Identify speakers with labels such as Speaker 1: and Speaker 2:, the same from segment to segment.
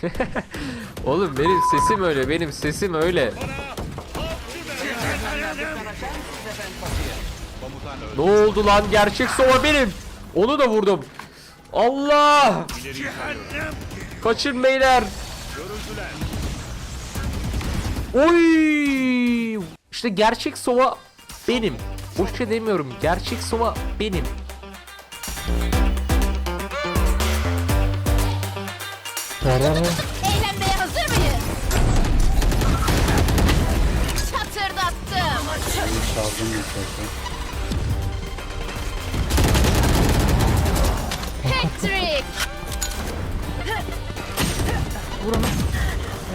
Speaker 1: Oğlum benim sesim öyle, benim sesim öyle. Ne oldu lan? Gerçek sova benim. Onu da vurdum. Allah! Kaçın beyler. Oy! İşte gerçek sova benim. Boş şey demiyorum. Gerçek sova benim.
Speaker 2: Eğlenmeye hazır mıyız? Çatırdattım. Patrick.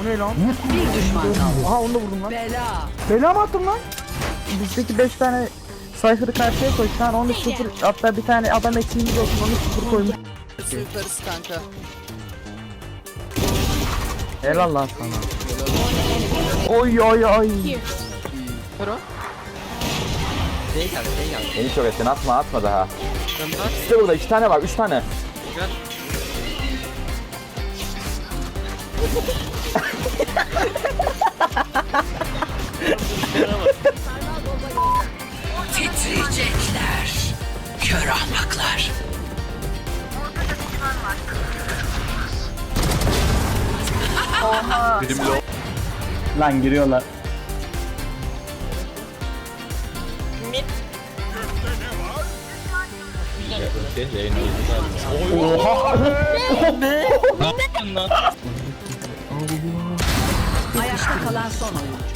Speaker 3: O ne lan?
Speaker 4: Bir düşman kaldı.
Speaker 3: Aha onu da vurdum lan.
Speaker 4: Bela.
Speaker 3: Bela mı attım lan? Bizdeki 5 tane Cypher'ı karşıya koy. Şu an 13 0 hatta bir tane adam eksiğimiz olsun 13 0 koymuş.
Speaker 5: Yukarısı kanka.
Speaker 3: Helal lan sana. Oy oy oy.
Speaker 6: Beni çok ettin atma atma daha. İşte burada iki tane var üç tane.
Speaker 4: Titriyecekler. Kör ahmaklar.
Speaker 3: Lan giriyorlar.
Speaker 4: Ayakta kalan son oyuncu.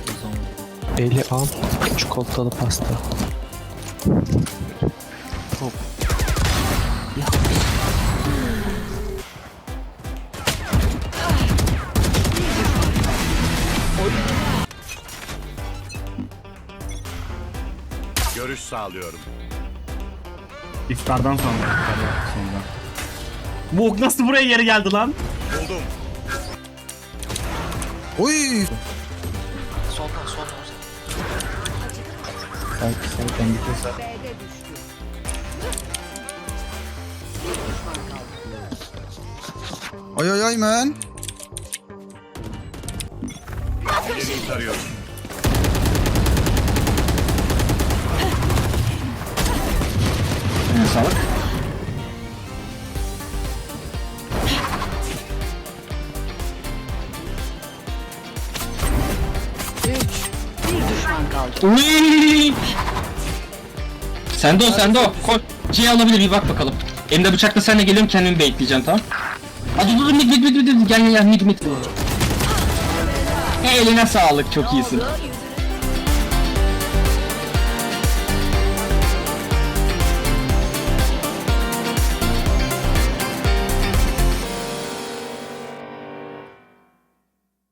Speaker 7: Eli al, çikolatalı pasta.
Speaker 8: Görüş sağlıyorum.
Speaker 9: İftardan sonra. iftardan sonra. Bu ok nasıl buraya geri geldi lan?
Speaker 8: Buldum.
Speaker 5: Oy. Ay ay ay man.
Speaker 8: İleriyi tarıyorum.
Speaker 4: Bir düşman kaldı.
Speaker 10: Uy! Sende o sende o. Koy. C alabilir bir bak bakalım. Elimde bıçakla seninle geliyorum kendimi bekleyeceğim tamam. Hadi dur dur mid mid mid mid gel gel gel mid mid. Eline sağlık çok iyisin.